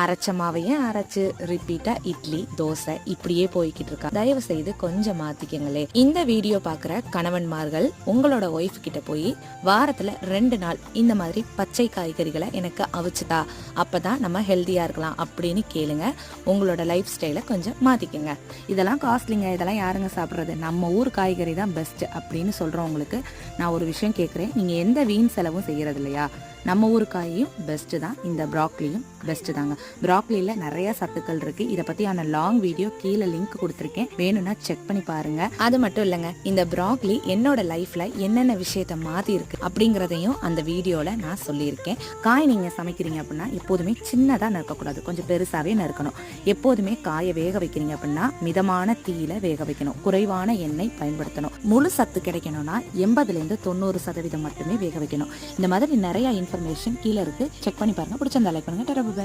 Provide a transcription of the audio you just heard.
அரைச்ச மாவையும் அரைச்சு ரிப்பீட்டா இட்லி தோசை இப்படியே போய்கிட்டு இருக்கா. தயவு செய்து கொஞ்சம் மாத்திக்கங்களே. இந்த வீடியோ பார்க்குற கணவன்மார்கள் உங்களோட ஒய்ஃப் கிட்ட போய் வாரத்துல ரெண்டு நாள் இந்த மாதிரி பச்சை காய்கறிகளை எனக்கு அவிச்சுதா அப்பதான் நம்ம ஹெல்த்தியாக இருக்கலாம் அப்படின்னு கேளுங்க. உங்களோட லைஃப் ஸ்டைலை கொஞ்சம் மாத்திக்கங்க. இதெல்லாம் காஸ்ட்லிங்க இதெல்லாம் யாருங்க சாப்பிட்றது? நம்ம ஊர் காய்கறி தான் பெஸ்ட் அப்படின்னு சொல்றவங்களுக்கு நான் ஒரு விஷயம் கேட்குறேன் நீங்க எந்த வீண் செலவும் செய்யறது இல்லையா நம்ம ஊர் காயும் பெஸ்ட்டு தான். இந்த ப்ராக்லியும் பெஸ்ட்டு தாங்க. ப்ராக்லியில் நிறைய சத்துக்கள் இருக்கு. இதை பற்றியான லாங் வீடியோ கீழே லிங்க் கொடுத்துருக்கேன். வேணும்னா செக் பண்ணி பாருங்க. அது மட்டும் இல்லைங்க. இந்த ப்ராக்லி என்னோட லைஃப்ல என்னென்ன விஷயத்த மாற்றி இருக்கு அப்படிங்கிறதையும் அந்த வீடியோவில் நான் சொல்லியிருக்கேன். காய் நீங்கள் சமைக்கிறீங்க அப்படின்னா எப்போதுமே சின்னதாக நறுக்கக்கூடாது. கொஞ்சம் பெருசாகவே நறுக்கணும். எப்போதுமே காயை வேக வைக்கிறீங்க அப்படின்னா மிதமான தீயில வேக வைக்கணும். குறைவான எண்ணெய் பயன்படுத்தணும். முழு சத்து கிடைக்கணும்னா எண்பதுலேருந்து தொண்ணூறு சதவீதம் மட்டுமே வேக வைக்கணும். இந்த மாதிரி நிறைய இன்ஃபர்மேஷன் கீழே இருக்கு. செக் பண்ணி பாருங்க. பிடிச்சிருந்தா லைக் பண்ணுங்க.